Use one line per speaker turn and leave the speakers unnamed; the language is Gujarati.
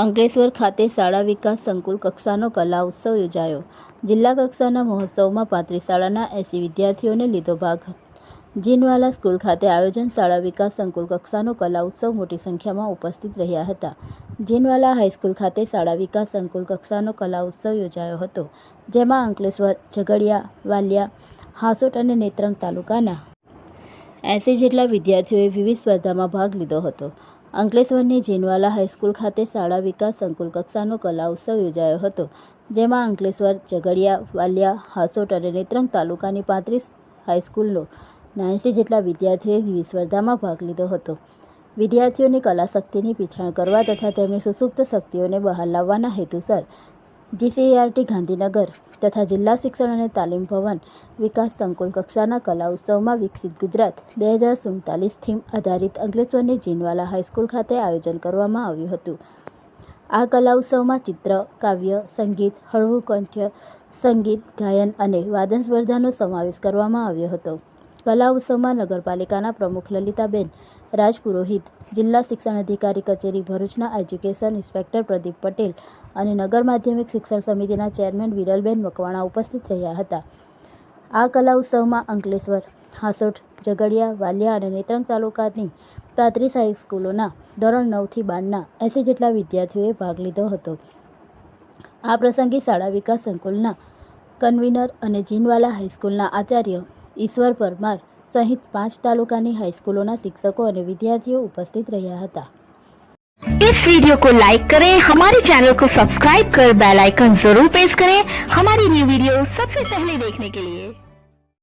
અંકલેશ્વર ખાતે શાળા વિકાસ સંકુલ કક્ષાનો કલા ઉત્સવ યોજાયો. જિલ્લા કક્ષાના મહોત્સવમાં પાંત્રીસ શાળાના એસી વિદ્યાર્થીઓને લીધો ભાગ. જીનવાલા સ્કૂલ ખાતે આયોજન શાળા વિકાસ સંકુલ કક્ષાનો કલા ઉત્સવ મોટી સંખ્યામાં ઉપસ્થિત રહ્યા હતા. જીનવાલા હાઈસ્કૂલ ખાતે શાળા વિકાસ સંકુલ કક્ષાનો કલા ઉત્સવ યોજાયો હતો, જેમાં અંકલેશ્વર, ઝઘડિયા, વાલિયા, હાસોટ અને નેત્રંગ તાલુકાના એસી જેટલા વિદ્યાર્થીઓએ વિવિધ સ્પર્ધામાં ભાગ લીધો હતો. અંકલેશ્વરની જીનવાલા હાઈસ્કૂલ ખાતે શાળા વિકાસ સંકુલ કક્ષાનો કલા ઉત્સવ યોજાયો હતો, જેમાં અંકલેશ્વર, ઝઘડિયા, વાલિયા, હાસોટ અને નેત્રંગ તાલુકાની પાંત્રીસ હાઈસ્કૂલનો એંસી જેટલા વિદ્યાર્થીઓએ વિવિધ સ્પર્ધામાં ભાગ લીધો હતો. વિદ્યાર્થીઓની કલા શક્તિની પીછાણ કરવા તથા તેમની સુસુપ્ત શક્તિઓને બહાર લાવવાના હેતુસર જીસીઆરટી ગાંધીનગર તથા જિલ્લા શિક્ષણ અને તાલીમ ભવન વિકાસ સંકુલ કક્ષાના કલા ઉત્સવમાં વિકસિત ગુજરાત બે હજાર સુડતાલીસ થીમ આધારિત અંકલેશ્વરની જીનવાલા હાઈસ્કૂલ ખાતે આયોજન કરવામાં આવ્યું હતું. આ કલા ઉત્સવમાં ચિત્ર, કાવ્ય, સંગીત, હળવું કંઠ્ય, સંગીત, ગાયન અને વાદન સ્પર્ધાનો સમાવેશ કરવામાં આવ્યો હતો. કલા ઉત્સવમાં નગરપાલિકાના પ્રમુખ લલિતાબેન રાજપુરોહિત, જિલ્લા શિક્ષણ અધિકારી કચેરી ભરૂચના એજ્યુકેશન ઇન્સ્પેક્ટર પ્રદીપ પટેલ અને નગર માધ્યમિક શિક્ષણ સમિતિના ચેરમેન વિરલબેન મકવાણા ઉપસ્થિત રહ્યા હતા. આ કલા ઉત્સવમાં અંકલેશ્વર હાસોઠ ઝઘડિયા, વાલિયા અને નેત્રંગ તાલુકાની પાંત્રીસ હાઈસ્કૂલોના ધોરણ નવથી બારના એંસી જેટલા વિદ્યાર્થીઓએ ભાગ લીધો હતો. આ પ્રસંગે શાળા વિકાસ સંકુલના કન્વીનર અને જીનવાલા હાઈસ્કૂલના આચાર્ય ઈશ્વર પરમાર સહિત પાંચ તાલુકાની હાઈસ્કૂલોના શિક્ષકો અને વિદ્યાર્થીઓ ઉપસ્થિત રહ્યા હતા
इस वीडियो को लाइक करें हमारे चैनल को सब्सक्राइब कर बेल आइकन जरूर प्रेस करें हमारी न्यू वीडियो सबसे पहले देखने के लिए